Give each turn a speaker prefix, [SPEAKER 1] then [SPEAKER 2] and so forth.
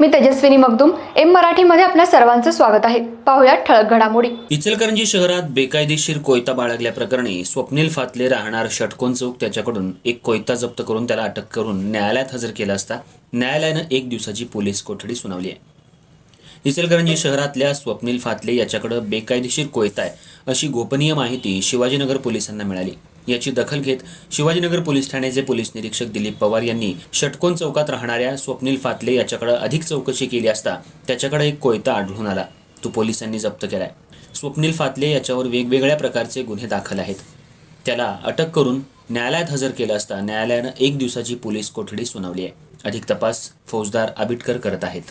[SPEAKER 1] मी Tejaswini Magdum M मराठीमध्ये आपल्या सर्वांचं स्वागत आहे. पाहुयात ठळक घडामोडी.
[SPEAKER 2] इचलकरंजी शहरात बेकायदेशीर कोयता बाळगल्याप्रकरणी स्वप्नील फातले राहणार षटकोन चौक त्याच्याकडून एक कोयता जप्त करून त्याला अटक करून न्यायालयात हजर केला असता न्यायालयानं एक दिवसाची पोलीस कोठडी सुनावली आहे. इचलकरंजी शहरातल्या स्वप्नील फातले याच्याकडे बेकायदेशीर कोयता आहे अशी गोपनीय माहिती शिवाजीनगर पोलिसांना मिळाली. याची दखल घेत शिवाजीनगर पोलीस ठाण्याचे पोलीस निरीक्षक दिलीप पवार यांनी षटकोन चौकात राहणाऱ्या स्वप्नील फातले याच्याकडे अधिक चौकशी केली असता त्याच्याकडे एक कोयता आढळून आला. तो पोलिसांनी जप्त केलाय. स्वप्नील फातले याच्यावर वेगवेगळ्या प्रकारचे गुन्हे दाखल आहेत. त्याला अटक करून न्यायालयात हजर केलं असता न्यायालयानं एक दिवसाची पोलीस कोठडी सुनावली आहे. अधिक तपास फौजदार आबिटकर करत आहेत.